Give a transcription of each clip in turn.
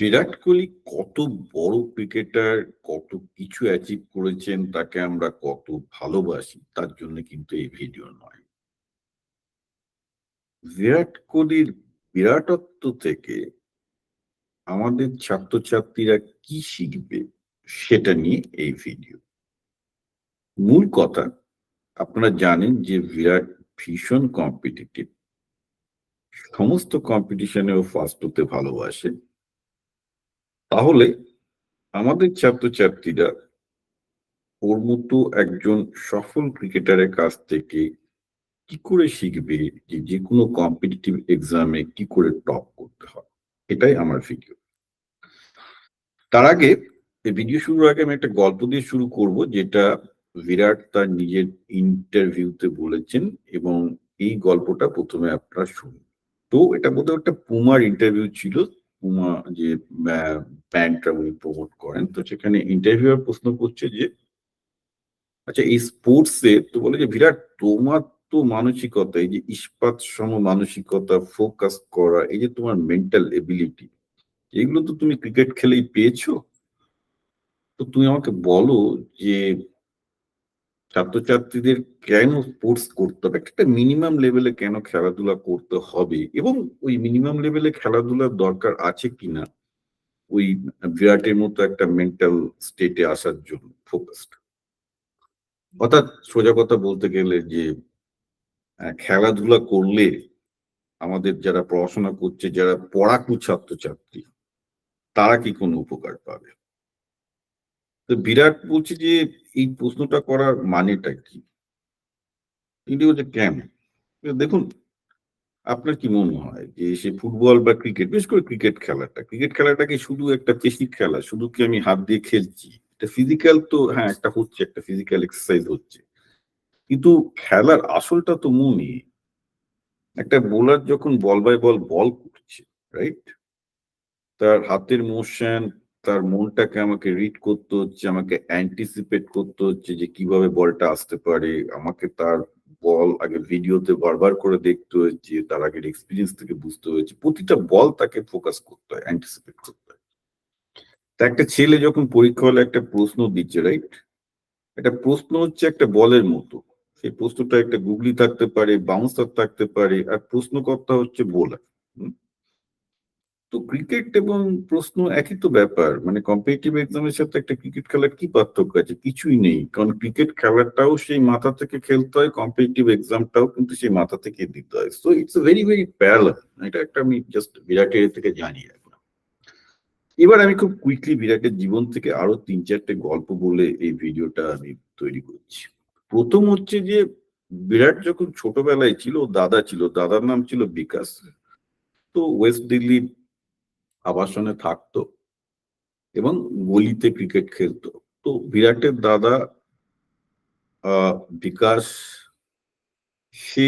বিরাট কোহলি কত বড় ক্রিকেটার, কত কিছু অ্যাচিভ করেছেন, তাকে আমরা কত ভালোবাসি তার জন্য কিন্তু এই ভিডিও নয়। বিরাট কোহলির বিরাটত্ব থেকে আমাদের ছাত্রছাত্রীরা কি শিখবে সেটা নিয়ে এই ভিডিও। মূল কথা আপনারা জানেন যে বিরাট ভীষণ কম্পিটিটিভ। সমস্ত কম্পিটিশনে ও ফার্স্ট হতে ভালোবাসে। তাহলে আমাদের ছাত্রছাত্রীরা ওর মতো একজন সফল ক্রিকেটারের কাছ থেকে কি করে শিখবে যে যেকোনো কম্পিটিটিভ এক্সামে কি করে টপ করতে হয়? এটাই আমার ভিডিও তার আগে ভিডিও শুরুর আগে আমি একটা গল্প দিয়ে শুরু করব, যেটা বিরাট তার নিজের ইন্টারভিউতে বলেছেন এবং এই গল্পটা প্রথমে আপনারা শুনুন। তো এটা বোধহয় একটা পুমার ইন্টারভিউ ছিল পুমা যে ব্যান্ডটা উনি প্রমোট করেন, তো সেখানে ইন্টারভিউয়ার প্রশ্ন করছে যে আচ্ছা এই স্পোর্টসে তো বলে যে, বিরাট, তোমার তো মানসিকতা, এই যে ইস্পাত সম মানসিকতা ফোকাস করা, এই যে তোমার মেন্টাল এবিলিটি এগুলো তো তুমি ক্রিকেট খেলেই পেয়েছ? তো তুমি আমাকে বলো যে ছাত্রছাত্রীদের কেন স্পোর্টস করতে হবে? একটা মিনিমাম লেভেলে কেন খেলাধুলা করতে হবে? এবং ওই মিনিমাম লেভেলে খেলাধুলার দরকার আছে কিনা? ওই বিরাটের মতো একটা মেন্টাল স্টেটে আসার জন্য ফোকাসড অর্থাৎ সোজা কথা বলতে গেলে যে খেলাধুলা করলে আমাদের যারা পড়াশোনা করছে, যারা পড়াকু ছাত্রছাত্রী, তারা কি কোনো উপকার পাবে? তো বিরাট বলছে যে এই প্রশ্নটা করার মানেটা কি? তিনি বলছে কেন? দেখুন, আপনার কি মনে হয় যে সে ফুটবল বা ক্রিকেট বিশেষ করে ক্রিকেট খেলাটা ক্রিকেট খেলাটাকে শুধু একটা পেশিক খেলা, শুধু কি আমি হাত দিয়ে খেলছি? এটা ফিজিক্যাল তো হ্যাঁ একটা হচ্ছে, একটা ফিজিক্যাল এক্সারসাইজ হচ্ছে। কিন্তু খেলার আসলটা তো মনই একটা বোলার যখন বল বাই বল বল করছে রাইট তার হাতের মোশন তার মনটাকে আমাকে রিড করতে হচ্ছে, আমাকে অ্যান্টিসিপেট করতে হচ্ছে যে কীভাবে বলটা আসতে পারে। আমাকে তার বল আগে ভিডিওতে বারবার করে দেখতে হয়েছে তার আগের এক্সপিরিয়েন্স থেকে বুঝতে হয়েছে প্রতিটা বল তাকে ফোকাস করতে হয় অ্যান্টিসিপেট করতে হয়। তা একটা ছেলে যখন পরীক্ষা হলে একটা প্রশ্ন দিচ্ছে রাইট একটা প্রশ্ন হচ্ছে একটা বলের মতো। সেই প্রশ্নটা একটা গুগলি থাকতে পারে বাউন্সার থাকতে পারে, আর প্রশ্নকর্তা হচ্ছে বোলার তো ক্রিকেট এবং প্রশ্ন একই তো ব্যাপার। মানে কম্পিটিটিভ এক্সামের সাথে একটা ক্রিকেট খেলার কি পার্থক্য আছে? কিছুই নেই। কারণ ক্রিকেট খেলাটাও সেই মাথা থেকে খেলতে হয় কম্পিটিটিভ এক্সামটাও কিন্তু সেই মাথা থেকে দিতে হয়। So it's a very very parallel এটা একটা আমি জাস্ট বিরাটের থেকে জানি রাখলাম এবার আমি খুব কুইকলি বিরাটের জীবন থেকে আরও তিন চারটে গল্প বলে এই ভিডিওটা আমি তৈরি করছি। প্রথম হচ্ছে যে, বিরাট যখন ছোটবেলায় ছিল, দাদা ছিল, দাদার নাম ছিল বিকাশ। তো ওয়েস্ট দিল্লির আবাসনে থাকতো এবং গলিতে ক্রিকেট খেলতো। তো বিরাটের দাদা বিকাশ, সে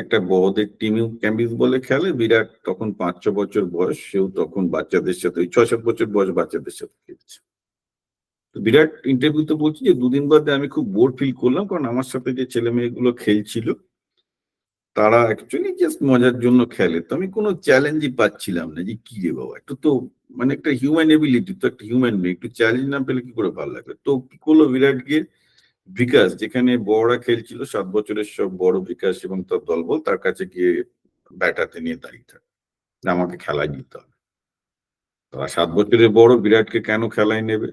একটা বড়দের টিমেও ক্যাম্বিস বলে খেলে। বিরাট তখন পাঁচ ছ বছর বয়স, সেও তখন বাচ্চাদের সাথে, ওই ছয় সাত বছর বয়স বাচ্চাদের সাথে খেলছে। তো বিরাট ইন্টারভিউতে বলছি যে, দুদিন বাদে আমি খুব বোর ফিল করলাম, কারণ আমার সাথে যে ছেলে মেয়েগুলো খেলছিল তারা অ্যাকচুয়ালি জাস্ট মজার জন্য খেলে। তো আমি কোনো চ্যালেঞ্জই পাচ্ছিলাম না যে কি রে বাবা? একটু তো মানে একটা হিউম্যান এবিলিটি তো একটা হিউম্যান মেয়ে একটু চ্যালেঞ্জ না পেলে কি করে ভালো লাগবে তো কি করল বিরাট গিয়ে বিকাশ যেখানে বড়রা খেলছিল, সাত বছরের সব বড় বিকাশ এবং তার দলবল, তার কাছে গিয়ে ব্যাটাতে নিয়ে দাঁড়িয়ে থাকে। আমাকে খেলায় দিতে হবে। তারা সাত বছরের বড় বিরাটকে কেন খেলায় নেবে?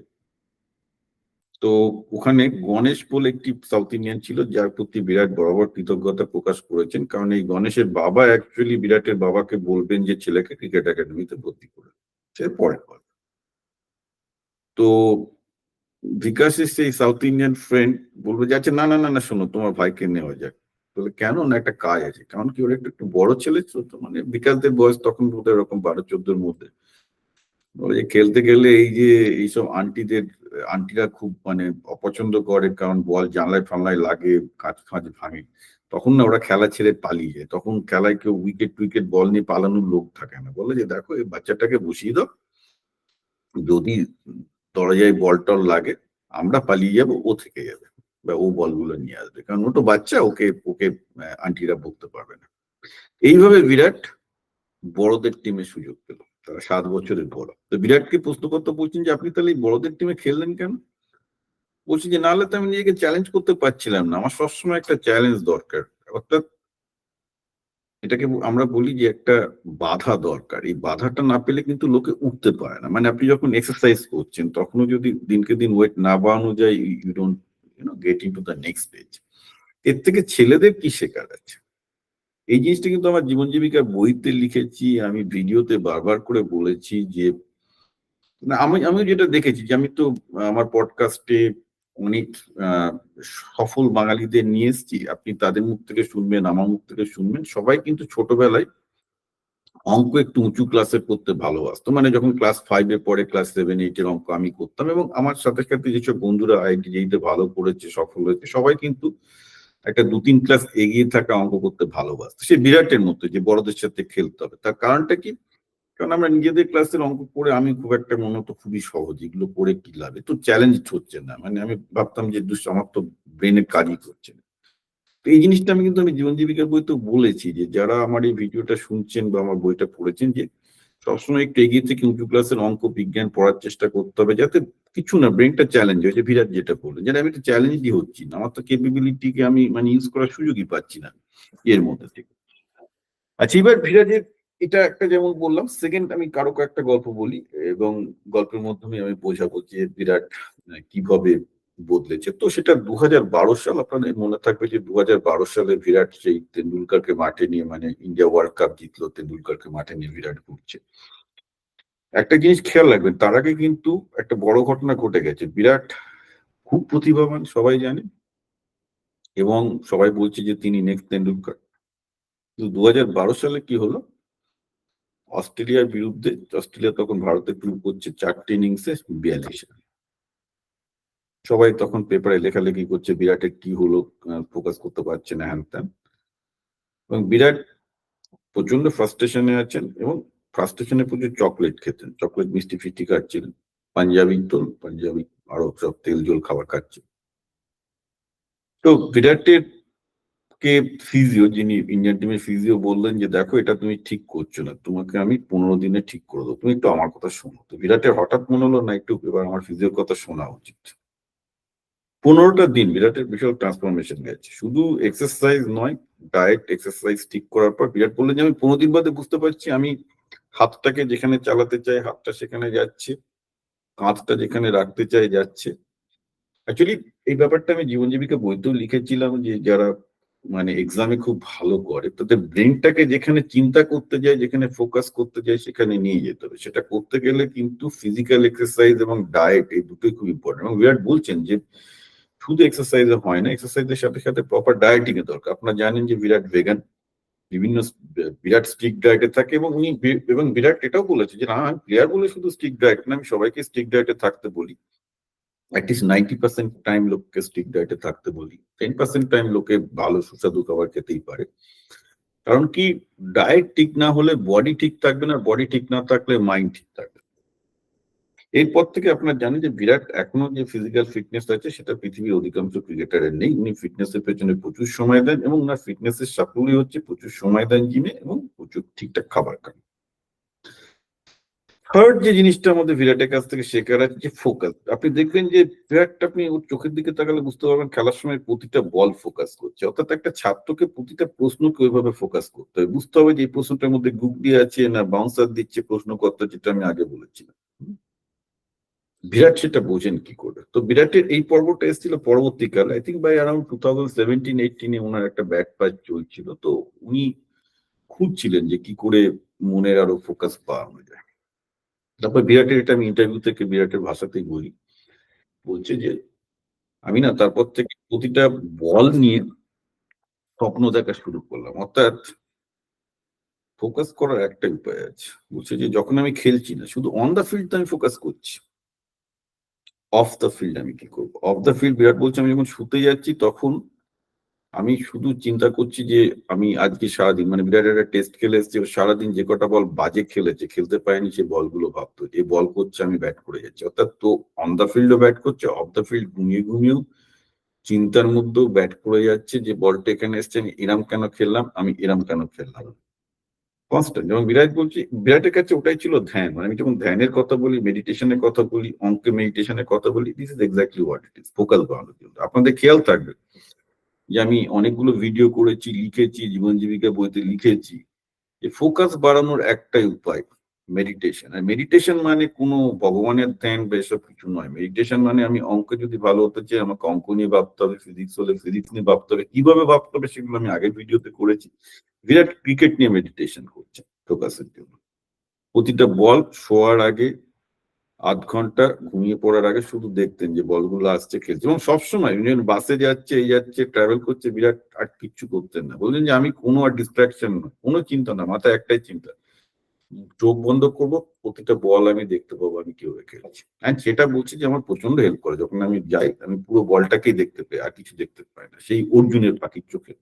তো ওখানে গণেশ বলে একটি সাউথ ইন্ডিয়ান ছিল, যার প্রতি বিরাট বরাবর কৃতজ্ঞতা প্রকাশ করেছেন। কারণ এই গণেশের বাবা অ্যাকচুয়ালি বিরাটের বাবাকে বলবেন যে, ছেলেকে ক্রিকেট একাডেমিতে ভর্তি করে সে পরে তো বিকাশের সেই সাউথ ইন্ডিয়ান ফ্রেন্ড বলবে যে আচ্ছা না না না না, শোনো, তোমার ভাইকে নেওয়া যাক। বলে, কেন? না, একটা কাজ আছে। কারণ কি, ওরা একটু একটু বড় ছেলে তো মানে বিকাশদের বয়স তখন বোধ এরকম বারো, চোদ্দোর মধ্যে। খেলতে গেলে এই যে, এইসব আন্টিদের আন্টিরা খুব মানে অপছন্দ করে, কারণ বল জানলায় ফানলায় লাগে, কাঁচ ফাঁচ ভাঙে। তখন না ওরা খেলা ছেড়ে পালিয়ে যায়। তখন খেলায় কেউ উইকেট টুইকেট বল নিয়ে পালানোর লোক থাকে না। বলে যে, দেখো, এই বাচ্চাটাকে বসিয়ে দাও। যদি দরজায় বল টল লাগে, আমরা পালিয়ে যাব, ও থেকে যাবে বা ও বলগুলো নিয়ে আসবে। কারণ ও তো বাচ্চা, ওকে ওকে আন্টিরা বলতে পারবে না। এইভাবে বিরাট বড়দের টিমে সুযোগ পেল। সাত বছরের বড়। তো বিরাটকে প্রশ্ন করতে বলছেন যে, আপনি তাহলে বড়দের টিমে খেললেন কেন? বলছি যে, নাহলে তো আমি নিজেকে চ্যালেঞ্জ করতে পারছিলাম না। আমার সবসময় একটা চ্যালেঞ্জ দরকার। অর্থাৎ এটাকে আমরা বলি যে, একটা বাধা দরকার। এই বাধাটা না পেলে কিন্তু লোকে উঠতে পারে না। মানে আপনি যখন এক্সারসাইজ করছেন, তখনও যদি দিনকে দিন ওয়েট না বাড়ানো যায় you don't you know get in to the next স্টেজের থেকে ছেলেদের কি শেখার আছে? এই জিনিসটা কিন্তু আমার জীবন জীবিকার বইতে লিখেছি, আমি ভিডিওতে বারবার করে বলেছি যে, না, আমি আমি যেটা দেখেছি যে আমি তো, আমার পডকাস্টে অনেক সফল বাঙালিদের নিয়ে এসছি। আপনি তাদের মুখ থেকে শুনবেন, আমার মুখ থেকে শুনবেন। সবাই কিন্তু ছোটবেলায় অঙ্ক একটু উঁচু ক্লাসে করতে ভালোবাসতো। মানে যখন ক্লাস ফাইভে পরে ক্লাস সেভেন এইটের অঙ্ক আমি করতাম এবং আমার সাথে সাথে যেসব বন্ধুরা আইটি যেইতে ভালো করেছে, সফল হয়েছে, সবাই কিন্তু একটা দু তিন ক্লাস এগিয়ে থাকা অঙ্ক করতে ভালোবাসতো। সে বিরাটের মতো যে বড়দের সাথে খেলতে হবে। তার কারণটা কি? কারণ আমরা নিজেদের ক্লাসের অঙ্ক করে আমি খুব একটা মনে হতো খুবই সহজ, এগুলো করে কি লাভে? তো চ্যালেঞ্জ হচ্ছে না। মানে আমি ভাবতাম যে আমার তো ব্রেনে কাজই করছে না। তো এই জিনিসটা আমি কিন্তু আমি জীবন জীবিকার বইতে বলেছি যে যারা আমার এই ভিডিওটা শুনছেন বা আমার বইটা পড়েছেন যে সবসময় একটু এগিয়ে থেকে উঁচু ক্লাসের অঙ্ক, বিজ্ঞান পড়ার চেষ্টা করতে হবে যাতে কিছু না ব্রেনটা চ্যালেঞ্জ হয়েছে। বিরাট যেটা বললেন যেটা আমি একটা চ্যালেঞ্জই হচ্ছি না। আমার তো কেপেবিলিটিকে আমি মানে ইউজ করার সুযোগই পাচ্ছি না এর মধ্যে থেকে। আচ্ছা এবার বিরাটের এটা একটা যেমন বললাম সেকেন্ড আমি কারও একটা গল্প বলি এবং গল্পের মাধ্যমে আমি বোঝাবো যে বিরাট কীভাবে বদলেছে। তো সেটা দু হাজার বারো সাল আপনাদের মনে থাকবে যে দু হাজার বারো সালে বিরাট সেই তেন্ডুলকারকে মাঠে নিয়ে মানে ইন্ডিয়া ওয়ার্ল্ড কাপ জিতলো, তেন্ডুলকারকে মাঠে নিয়ে বিরাট ঘুরছে। একটা জিনিস খেয়াল রাখবেন, তার আগে কিন্তু একটা বড় ঘটনা ঘটে গেছে। বিরাট খুব প্রতিভাবান, সবাই জানে, এবং সবাই বলছে যে তিনি নেক্সট তেন্ডুলকার। কিন্তু দু সালে কি হলো? অস্ট্রেলিয়ার বিরুদ্ধে, অস্ট্রেলিয়া তখন ভারতে প্রুভ করছে চারটি ইনিংসে বিয়াল্লিশ সবাই তখন পেপারে লেখালেখি করছে, বিরাটের কি হলো ফোকাস করতে পারছে না, হ্যান ত্যান। এবং বিরাট প্রচণ্ড ফ্রাস্ট্রেশনে আছেন এবং ফ্রাস্ট্রেশনে প্রচুর চকলেট খেতেন। চকলেট মিষ্টি ফিষ্টি খাচ্ছিলেন পাঞ্জাবি তো পাঞ্জাবি আরও সব তেল জল খাবার খাচ্ছে। তো বিরাটের কে ফিজিও যিনি ইন্ডিয়ান টিমের ফিজিও বললেন যে, দেখো, এটা তুমি ঠিক করছ না। তোমাকে আমি পনেরো দিনে ঠিক করে দেবো। তুমি একটু আমার কথা শোনো। তো বিরাটের হঠাৎ মনে হলো, না, একটু এবার আমার ফিজিওর কথা শোনা উচিত। পনেরোটা দিন বিরাটের বিশাল ট্রান্সফরমেশন গেছে। শুধু এক্সারসাইজ নয় ডায়েট এক্সারসাইজ ঠিক করার পর বিরাট বললেন যে, আমি পনেরো দিন বাদে বুঝতে পারছি, আমি হাতটাকে যেখানে চালাতে চাই, হাতটা সেখানে যাচ্ছে, কাঁধটা যেখানে রাখতে চাই, যাচ্ছে। অ্যাকচুয়ালি এই ব্যাপারটা আমি জীবন জীবিকা বইতেও লিখেছিলাম যে, যারা মানে এক্সামে খুব ভালো করে, তাদের ব্রেনটাকে যেখানে চিন্তা করতে যায়, যেখানে ফোকাস করতে যায়, সেখানে নিয়ে যেতে হবে। সেটা করতে গেলে কিন্তু ফিজিক্যাল এক্সারসাইজ এবং ডায়েট এই দুটোই খুব ইম্পর্টেন্ট এবং বিরাট বলছেন যে শুধু এক্সারসাইজে হয় না এক্সারসাইজের সাথে সাথে প্রপার ডায়েটিং এর দরকার। আপনারা জানেন যে বিরাট ভেগান বিভিন্ন বিরাট স্ট্রিক ডায়েটে থাকে এবং উনি এবং বিরাট এটাও বলেছে যে, না আমি প্লেয়ার বলে শুধু স্ট্রিক ডায়েট না, আমি সবাইকে স্ট্রিক ডায়েটে থাকতে বলি। At least ninety percent time লোককে স্ট্রিক ডায়েটে থাকতে বলি। টেন পার্সেন্ট টাইম লোকে ভালো সুস্বাদু খাবার খেতেই পারে। কারণ কি ডায়েট ঠিক না হলে বডি ঠিক থাকবে না বডি ঠিক না থাকলে মাইন্ড ঠিক থাকবে এরপর থেকে আপনার জানেন যে বিরাট এখনও যে ফিজিক্যাল ফিটনেস আছে সেটা পৃথিবীর অধিকাংশ ক্রিকেটারের নেই। উনি ফিটনেসের পেছনে প্রচুর সময় দেন এবং ওনার ফিটনেসের সাফল্য হচ্ছে প্রচুর সময় দেন জিমে এবং প্রচুর ঠিকঠাক খাবার খান। থার্ড যে জিনিসটা আমাদের বিরাটের কাছ থেকে শেখার আছে, যে ফোকাস আপনি দেখবেন যে বিরাটটা আপনি ওর চোখের দিকে তাকালে বুঝতে পারবেন খেলার সময় প্রতিটা বল ফোকাস করছে। অর্থাৎ একটা ছাত্রকে প্রতিটা প্রশ্নকে ওইভাবে ফোকাস করতে হবে বুঝতে হবে যে এই প্রশ্নটার মধ্যে গুগলি আছে না বাউন্সার দিচ্ছে প্রশ্ন প্রশ্নকর্তা, যেটা আমি আগে বলেছিলাম। বিরাট সেটা বোঝেন কি করে? তো বিরাটের এই পর্বটা এসেছিল পরবর্তীকালে I think by around two thousand seventeen এইটিনে ওনার একটা ব্যাট পাচ চলছিল। তো উনি খুঁজছিলেন যে কি করে মনের আরও ফোকাস পাওয়ানো যায়। তারপর বিরাটের এটা আমি ইন্টারভিউ থেকে বিরাটের ভাষাতেই বলি। বলছে যে, আমি না তারপর থেকে প্রতিটা বল নিয়ে স্বপ্ন দেখা শুরু করলাম। অর্থাৎ ফোকাস করার একটা উপায় আছে। বলছে যে, যখন আমি খেলছি না, শুধু অন দ্য ফিল্ড আমি ফোকাস করছি। অফ দ্য ফিল্ড আমি কি করব? অফ দ্য ফিল্ড বিরাট বলছে, আমি যখন শুতে যাচ্ছি তখন আমি শুধু চিন্তা করছি যে আমি আজকে সারাদিন মানে বিরাট একটা টেস্ট খেলে এসেছি সারাদিন যে কটা বল বাজে খেলেছে, খেলতে পারেনি সে বলগুলো ভাবতো, যে বল করছে আমি ব্যাট করে যাচ্ছি। অর্থাৎ তো অন দ্য ফিল্ডও ব্যাট করছে অফ দ্য ফিল্ড ঘুমিয়ে ঘুমিয়েও চিন্তার মধ্যেও ব্যাট করে যাচ্ছে যে বলটা এখানে এসছে, আমি এরাম কেন খেললাম, আমি এরাম কেন খেললাম? কনস্ট্যান্ট যেমন বিরাট বলছি, বিরাটের কাছে ওটাই ছিল ধ্যান। মানে আমি যখন ধ্যানের কথা বলি মেডিটেশনের কথা বলি, অঙ্কে মেডিটেশনের কথা বলি this is exactly what it is focus বাড়ানোর জন্য আপনাদের খেয়াল থাকবে যে আমি অনেকগুলো ভিডিও করেছি, লিখেছি, জীবন জীবিকা বইতে লিখেছি, যে ফোকাস বাড়ানোর একটাই উপায় মেডিটেশন আর মেডিটেশন মানে কোনো ভগবানের ধ্যান বা এসব কিছু নয়। মেডিটেশন মানে আমি অঙ্ক যদি ভালো হতে চাই, আমাকে অঙ্ক নিয়ে ভাবতে হবে ফিজিক্স হলে ফিজিক্স নিয়ে ভাবতে হবে, কীভাবে ভাবতে হবে সেগুলো আমি আগের ভিডিওতে করেছি। বিরাট ক্রিকেট নিয়ে মেডিটেশন করছে ফোকাসের জন্য। প্রতিটা বল শোয়ার আগে আধ ঘণ্টা ঘুমিয়ে পড়ার আগে শুধু দেখতেন যে বলগুলো আসছে, খেলছে এবং সবসময় ইউনিয়ন বাসে যাচ্ছে, এই যাচ্ছে ট্রাভেল করছে, বিরাট আর কিচ্ছু করতেন না। বললেন যে আমি কোনো আর ডিস্ট্রাকশন না কোনো চিন্তা না, মাথায় একটাই চিন্তা, চোখ বন্ধ করব, প্রতিটা বল আমি দেখতে পাবো, আমি কীভাবে খেলছি। হ্যাঁ সেটা বলছি যে আমার প্রচণ্ড হেল্প করে, যখন আমি যাই, আমি পুরো বলটাকেই দেখতে পাই, আর কিছু দেখতে পাই না, সেই অর্জুনের পাখির চোখে।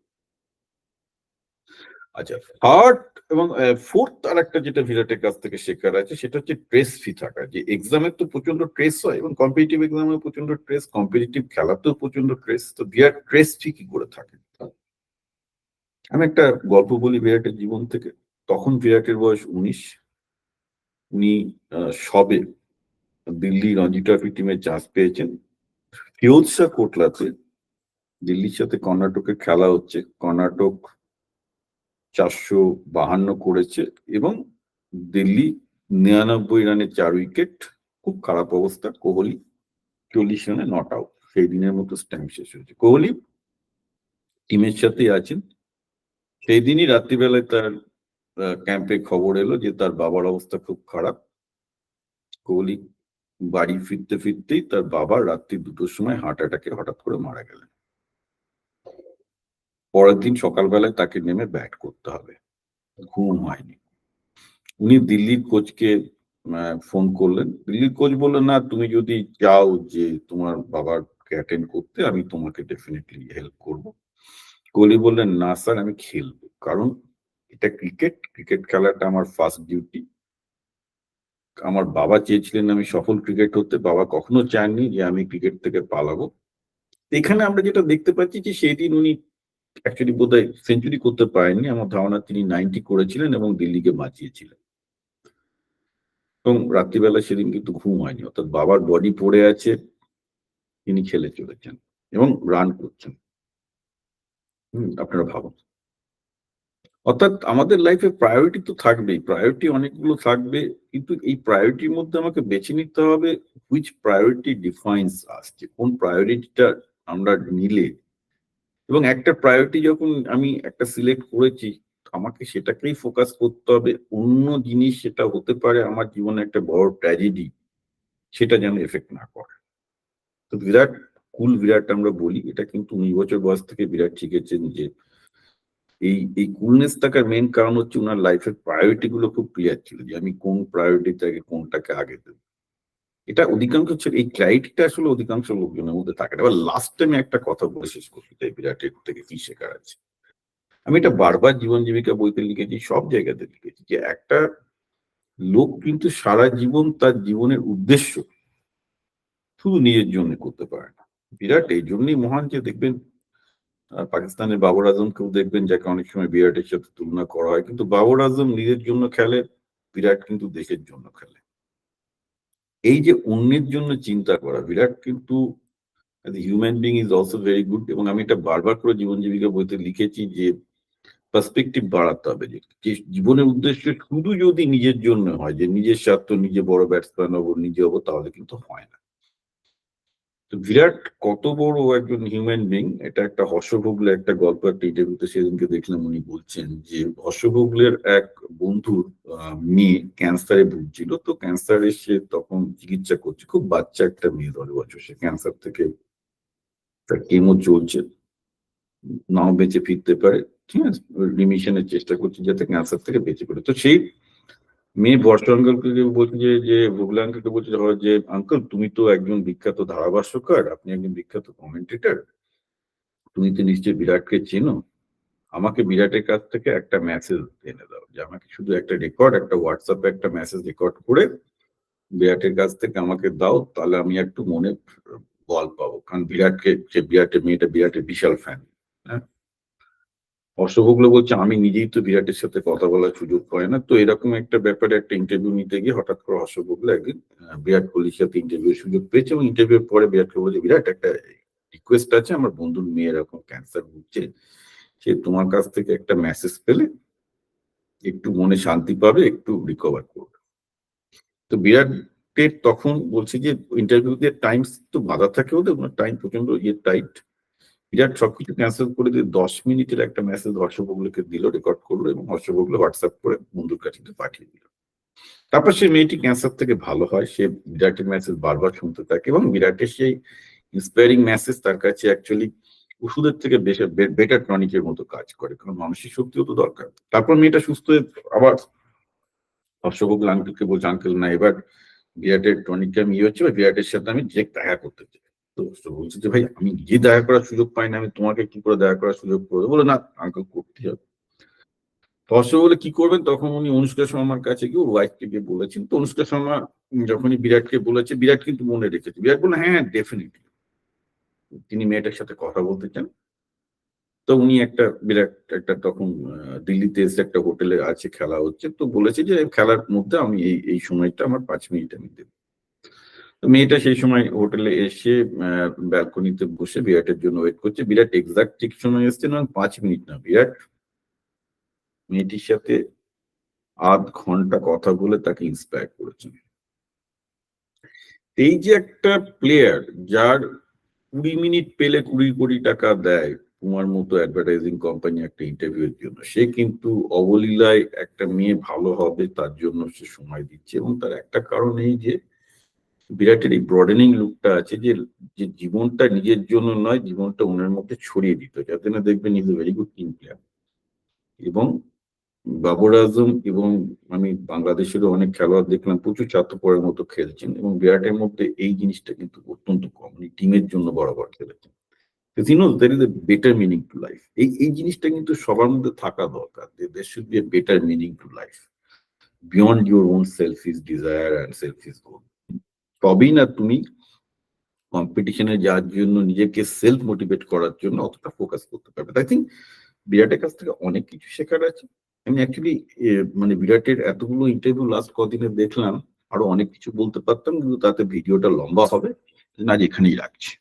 আচ্ছা থার্ড এবং ফোর্থ আর একটা যেটা বিরাটের কাছ থেকে শেখার আছে, সেটা হচ্ছে ট্রেস ফি থাকা। যে এক্সামের তো প্রচণ্ড ট্রেস হয় এবং কম্পিটিটিভ এক্সামে প্রচণ্ড ট্রেস কম্পিটিটিভ খেলাতেও প্রচণ্ড ট্রেস তো বিরাট ট্রেস ফি কি করে থাকে? আমি একটা গল্প বলি বিরাটের জীবন থেকে। তখন বিরাটের বয়স উনিশ। উনি সবে দিল্লি রঞ্জি ট্রফি টিমে চান্স পেয়েছেন। ফিরোজ শাহ কোটলাতে দিল্লির সাথে কর্ণাটকের খেলা হচ্ছে। কর্ণাটক চারশো বাহান্ন করেছে এবং দিল্লি নিরানব্বই রানে চার উইকেট, খুব খারাপ অবস্থা। কোহলি চল্লিশ রানে নট আউট সেই দিনের মতো স্ট্যাম্প শেষ হয়েছে। কোহলি টিমের সাথেই আছেন। সেই দিনই রাত্রিবেলায় তার ক্যাম্পে খবর এলো যে তার বাবার অবস্থা খুব খারাপ। কোহলি বাড়ি ফিরতে ফিরতেই তার বাবা রাত্রি দুটোর সময় হার্ট অ্যাটাকে হঠাৎ করে মারা গেলেন। পরের দিন সকালবেলায় তাকে নেমে ব্যাট করতে হবে। ঘুম হয়নি। উনি দিল্লির কোচকে ফোন করলেন। দিল্লির কোচ বলল না, তুমি যদি চাও যে তোমার বাবাকে অ্যাটেন্ড করতে, আমি তোমাকে ডেফিনেটলি হেল্প করব। কোহলি বললেন, না স্যার, আমি খেলব। কারণ এটা ক্রিকেট ক্রিকেট খেলাটা আমার ফার্স্ট ডিউটি আমার বাবা চেয়েছিলেন আমি সফল ক্রিকেট হতে। বাবা কখনো চাননি যে আমি ক্রিকেট থেকে পালাবো। এখানে আমরা যেটা দেখতে পাচ্ছি যে সেই দিন উনি অ্যাকচুয়ালি বোধহয় সেঞ্চুরি করতে পারেননি। আমার ধারণা তিনি নাইনটি করেছিলেন এবং দিল্লিকে বাঁচিয়েছিলেন। এবং রাত্রিবেলা সেদিন কিন্তু ঘুম হয়নি। অর্থাৎ বাবার বডি পড়ে আছে, তিনি খেলে চলেছেন এবং রান করছেন। হম, আপনারা ভাবুন। অর্থাৎ আমাদের লাইফে প্রায়োরিটি তো থাকবেই। প্রায়োরিটি অনেকগুলো থাকবে, কিন্তু এই প্রায়োরিটির মধ্যে আমাকে বেছে নিতে হবে হুইচ প্রায়োরিটি ডিফাইন্স আসছে কোন প্রায়োরিটিটা আমরা নিলে এবং একটা প্রায়োরিটি যখন আমি একটা সিলেক্ট করেছি, আমাকে সেটাকেই ফোকাস করতে হবে। অন্য জিনিস সেটা হতে পারে আমার জীবনে একটা বড় ট্র্যাজেডি সেটা যেন এফেক্ট না করে। তো বিরাট কুল বিরাট আমরা বলি, এটা কিন্তু উনিশ বছর বয়স থেকে বিরাট শিখেছেন যে, এই এই কুলনেস থাকার মেন কারণ হচ্ছে ওনার লাইফের প্রায়োরিটি গুলো খুব ক্লিয়ার ছিল যে, আমি কোন প্রায়োরিটিটাকে কোনটাকে আগে দেবো। এটা অধিকাংশ এই ক্লারিটিটা আসলে অধিকাংশ লোকজনের মধ্যে থাকে না। এবার লাস্ট টাইমে একটা কথা বলে শেষ করতে চাই বিরাটের থেকে কি শেখার আছে? আমি এটা বারবার জীবন জীবিকা বইতে লিখেছি, সব জায়গাতে লিখেছি যে একটা লোক কিন্তু সারা জীবন তার জীবনের উদ্দেশ্য শুধু নিজের জন্য করতে পারে না। বিরাট এই জন্যই মহান যে দেখবেন পাকিস্তানের বাবর আজমকেও দেখবেন, যাকে অনেক সময় বিরাটের সাথে তুলনা করা হয়। কিন্তু বাবর আজম নিজের জন্য খেলে, বিরাট কিন্তু দেশের জন্য খেলে। এই যে অন্যের জন্য চিন্তা করা, বিরাট কিন্তু human being is also very good এবং আমি এটা বারবার করে জীবন জীবিকা বইতে লিখেছি যে পার্সপেক্টিভ বাড়াতে হবে যে জীবনের উদ্দেশ্য শুধু যদি নিজের জন্য হয়, যে নিজের স্বার্থ, নিজে বড় ব্যাটসম্যান হব, নিজে হব, তাহলে কিন্তু হয় না। বিরাট কত বড় একজন হিউম্যান বিং এটা একটা হর্ষভোগলে একটা গল্প, একটা ইন্টারভিউতে সেদিনকে দেখলাম উনি বলছেন যে হর্ষভোগলের এক বন্ধুর মেয়ে ক্যান্সারে ভুগছিল। তো ক্যান্সারে সে তখন চিকিৎসা করছে। খুব বাচ্চা একটা মেয়ে, দশ বছর। সে ক্যান্সার থেকে তার কেমো চলছে। নাও বেঁচে ফিরতে পারে। ঠিক আছে? রিমিশনের চেষ্টা করছে যাতে ক্যান্সার থেকে বেঁচে পড়ে। তো সেই মেয়ে বর্ষা আঙ্কেলকে বলছে যে যে ভোগলা বলছে যে আঙ্কেল, তুমি তো একজন বিখ্যাত ধারাভাষ্যকার, আপনি একজন বিখ্যাত কমেন্টেটর তুমি তো নিশ্চয়ই বিরাটকে চেনো। আমাকে বিরাটের কাছ থেকে একটা মেসেজ এনে দাও, যে আমাকে শুধু একটা রেকর্ড একটা হোয়াটসঅ্যাপে একটা মেসেজ রেকর্ড করে বিরাটের কাছ থেকে আমাকে দাও, তাহলে আমি একটু মনে বল পাবো। কারণ বিরাটকে, যে বিরাটের মেয়েটা বিরাটের বিশাল ফ্যান হ্যাঁ? অশোভগ্ল বলছে, আমি নিজেই তো বিরাটের সাথে কথা বলার সুযোগ পাই না। তো এরকম একটা ব্যাপারে একটা ইন্টারভিউ নিতে গিয়ে হঠাৎ করে অশোভগ্ল একদিন বিরাট কোহলির সাথে ইন্টারভিউ সুযোগ পেয়েছে এবং ইন্টারভিউর পরে বিরাটকে বলেছে, বিরাট, একটা রিকোয়েস্ট আছে, আমার বন্ধুর মেয়ে এরকম ক্যান্সার ভুগছে, সে তোমার কাছ থেকে একটা মেসেজ পেলে একটু মনে শান্তি পাবে, একটু রিকভার করবে। তো বিরাটের তখন বলছে যে ইন্টারভিউতে টাইম তো বাধা থাকে ওদের টাইম প্রচণ্ড ইয়ে টাইট বিরাট সবকিছু ক্যান্সেল করে দিয়ে দশ মিনিটের একটা মেসেজ হর্ষবগুলোকে দিল রেকর্ড করল এবং হর্ষবগুলো হোয়াটসঅ্যাপ করে বন্ধুর কাছে পাঠিয়ে দিল। তারপর সেই মেয়েটি ক্যান্সার থেকে ভালো হয়, সে বিরাটের মেসেজ বারবার শুনতে থাকে এবং বিরাটের সেই ইন্সপায়ারিং মেসেজ তার কাছে অ্যাকচুয়ালি ওষুধের থেকে বেটার টনিকের মতো কাজ করে, কারণ মানসিক শক্তিও তো দরকার। তারপর মেয়েটা সুস্থ হয়ে আবার হর্ষবগুলো আঙ্কেলকে বলছে আঙ্কেল না, এবার বিরাটের টনিকটা আমি ইয়ে হচ্ছে বা বিরাটের সাথে আমি যে দেখা করতে চাই। তো বলছে যে, ভাই, আমি নিজে দেখা করার সুযোগ পাই না, আমি তোমাকে কি করে দেখা করার সুযোগ করব বলে, না আঙ্কেল করতে হবে। ফসল বলে, কি করবেন? তখন উনি অনুষ্কা শর্মার কাছে গিয়ে ওয়াইফকে গিয়ে বলেছেন। তো অনুষ্কা শর্মা যখনই বিরাটকে বলেছে, বিরাট কিন্তু মনে রেখেছে। বিরাট বলে হ্যাঁ ডেফিনেটলি তিনি মেয়েটার সাথে কথা বলতে চান। তো উনি একটা, বিরাট একটা তখন দিল্লিতে এসে একটা হোটেলে আছে, খেলা হচ্ছে। তো বলেছে যে, খেলার মধ্যে আমি এই এই সময়টা আমার পাঁচ মিনিট আমি দেবো। তো মেয়েটা সেই সময় হোটেলে এসে ব্যালকনিতে বসে বিরাটের জন্য ওয়েট করছে। বিরাট এক্সাক্ট ঠিক সময় এসছে, না, পাঁচ মিনিট না। বিরাট মেয়েটির সাথে আধ ঘণ্টা কথা বলে তাকে ইন্সপায়ার করেছেন এই যে একটা প্লেয়ার যার কুড়ি মিনিট পেলে কুড়ি কোটি টাকা দেয় তোমার মতো অ্যাডভার্টাইজিং কোম্পানি একটা ইন্টারভিউ এর জন্য, সে কিন্তু অবলীলায় একটা মেয়ে ভালো হবে, তার জন্য সে সময় দিচ্ছে এবং তার একটা কারণ এই যে বিরাটের এই ব্রডেনিং লুকটা আছে যে যে জীবনটা নিজের জন্য নয়, জীবনটা অন্যের মধ্যে ছড়িয়ে দিত যাতে না দেখবেন is a very good team player এবং বাবর আজম এবং আমি বাংলাদেশেরও অনেক খেলোয়াড় দেখলাম, প্রচুর চাতপরের মতো খেলছেন এবং বিরাটের মধ্যে এই জিনিসটা কিন্তু অত্যন্ত কম, উনি টিমের জন্য বরাবর খেলেছেন। দের is a better meaning to life এই এই জিনিসটা কিন্তু সবার মধ্যে থাকা দরকার, যে should be a better meaning to life beyond your own selfish desire and selfish goal তবেই না তুমি কম্পিটিশনে যাওয়ার জন্য নিজেকে সেলফ মোটিভেট করার জন্য অতটা ফোকাস করতে পারবে। আই থিঙ্ক বিরাটের কাছ থেকে অনেক কিছু শেখার আছে। আমি অ্যাকচুয়ালি মানে বিরাটের এতগুলো ইন্টারভিউ লাস্ট কদিনে দেখলাম, আরও অনেক কিছু বলতে পারতাম, কিন্তু তাতে ভিডিওটা লম্বা হবে। আজ এখানেই রাখছি